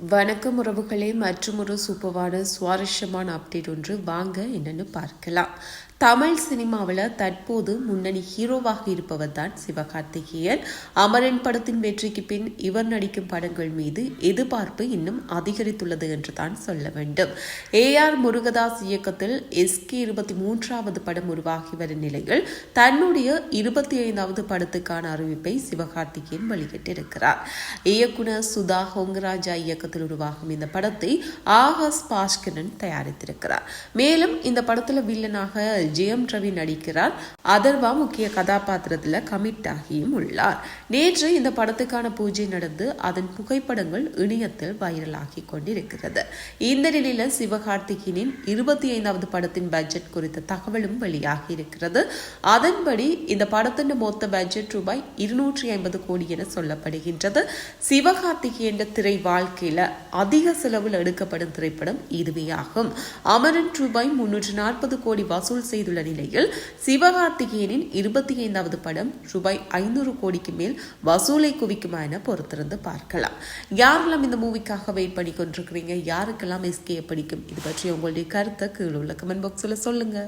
வணக்கம் உறவுகளே மற்றும் ஒரு சூப்பரான சுவாரஸ்யமான அப்டேட் ஒன்று. வாங்க என்னன்னு பார்க்கலாம். தமிழ் சினிமாவில் தற்போது முன்னணி ஹீரோவாக இருப்பவர் தான் சிவகார்த்திகேயன். அமரன் படத்தின் வெற்றிக்கு பின் இவர் நடிக்கும் படங்கள் மீது எதிர்பார்ப்பு இன்னும் அதிகரித்துள்ளது என்று தான் சொல்ல வேண்டும். ஏ ஆர் முருகதாஸ் இயக்கத்தில் எஸ்கே இருபத்தி மூன்றாவது படம் உருவாகி வரும் நிலையில் தன்னுடைய இருபத்தி ஐந்தாவது படத்துக்கான அறிவிப்பை சிவகார்த்திகேயன் வெளியிட்டிருக்கிறார். இயக்குனர் சுதா ஹோங்கராஜா இயக்கத்தில் உருவாகும் இந்த படத்தை ஆகாஷ் பாஸ்கரன் தயாரித்திருக்கிறார். மேலும் இந்த படத்துல வில்லனாக ஜெயம் ரவி நடிக்கிறார். அதர்வா முக்கிய கதாபாத்திரத்துல கமிட் ஆகியும் உள்ளார். நேற்று இந்த படத்துக்கான பூஜை நடந்து அதன் புகைப்படங்கள் இணையத்தில் வைரலாகி கொண்டிருக்கிறது. இந்த நிலையில சிவகார்த்திகினின் இருபத்தி ஐந்தாவது படத்தின் பட்ஜெட் குறித்த தகவலும் வெளியாகி இருக்கிறது. அதன்படி இந்த படத்தின் மொத்த பட்ஜெட் ரூபாய் இருநூற்றி ஐம்பது கோடி என சொல்லப்படுகின்றது. சிவகார்த்திகேயன் திரை வாழ்க்கையில் அதிக செலவில் எடுக்கப்படும் திரைப்படம் இதுவே ஆகும் அமரன் ரூபாய் முன்னூற்று நாற்பது கோடி வசூல் செய்துள்ள நிலையில் சிவகார்த்திகேயனின் இருபத்தி ஐந்தாவது படம் ரூபாய் ஐநூறு கோடிக்கு மேல் வசூலை குவிக்குமா என பொறுத்திருந்து பார்க்கலாம். யாரெல்லாம் இந்த மூவிக்காக வெயிட் பண்ணி கொண்டிருக்கிறீங்க? யாருக்கெல்லாம் எஸ்கே பிடிக்கும் இது பற்றி உங்களுடைய கருத்தை கீழே உள்ள கமெண்ட் பாக்ஸில் சொல்லுங்க.